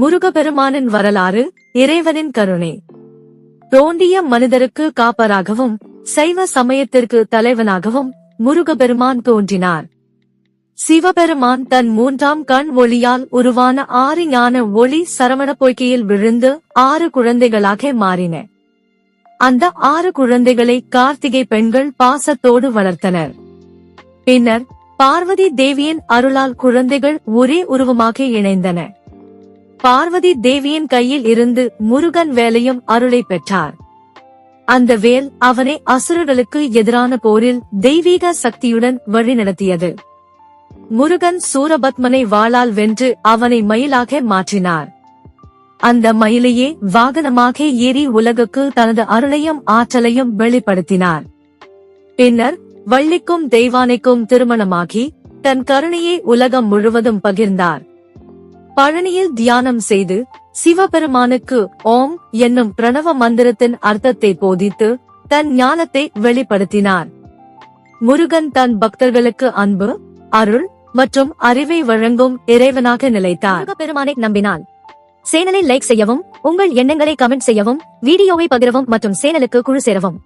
முருகபெருமானின் வரலாறு இறைவனின் கருணை. தோண்டிய மனிதருக்கு காப்பராகவும் சைவ சமயத்திற்கு தலைவனாகவும் முருகபெருமான் தோன்றினார். சிவபெருமான் தன் மூன்றாம் கண் ஒளியால் உருவான ஆறு ஞான ஒளி சரவண பொய்கையில் விழுந்து ஆறு குழந்தைகளாக மாறின. அந்த ஆறு குழந்தைகளை கார்த்திகை பெண்கள் பாசத்தோடு வளர்த்தனர். பின்னர் பார்வதி தேவியின் அருளால் குழந்தைகள் ஒரே உருவமாக இணைந்தன. பார்வதி தேவியின் கையில் இருந்து முருகன் வேலையும் அருளை பெற்றார். அந்த வேல் அவனை அசுரர்களுக்கு எதிரான போரில் தெய்வீக சக்தியுடன் வழிநடத்தியது. முருகன் சூரபத்மனை வாளால் வென்று அவனை மயிலாக மாற்றினார். அந்த மயிலையே வாகனமாக ஏறி உலகுக்கு தனது அருளையும் ஆற்றலையும் வெளிப்படுத்தினார். பின்னர் வள்ளிக்கும் தெய்வானைக்கும் திருமணமாகி தன் கருணையை உலகம் முழுவதும் பகிர்ந்தார். பழனியில் தியானம் செய்து சிவபெருமானுக்கு ஓம் என்னும் பிரணவ மந்திரத்தின் அர்த்தத்தை போதித்து தன் ஞானத்தை வெளிப்படுத்தினார். முருகன் தன் பக்தர்களுக்கு அன்பு அருள் மற்றும் அறிவை வழங்கும் இறைவனாக நிலைத்தார். பெருமானை நம்பினான் சேனலை லைக் செய்யவும் உங்கள் எண்ணங்களை கமெண்ட் செய்யவும் வீடியோவை பகிரவும் மற்றும் சேனலுக்கு குழு சேரவும்.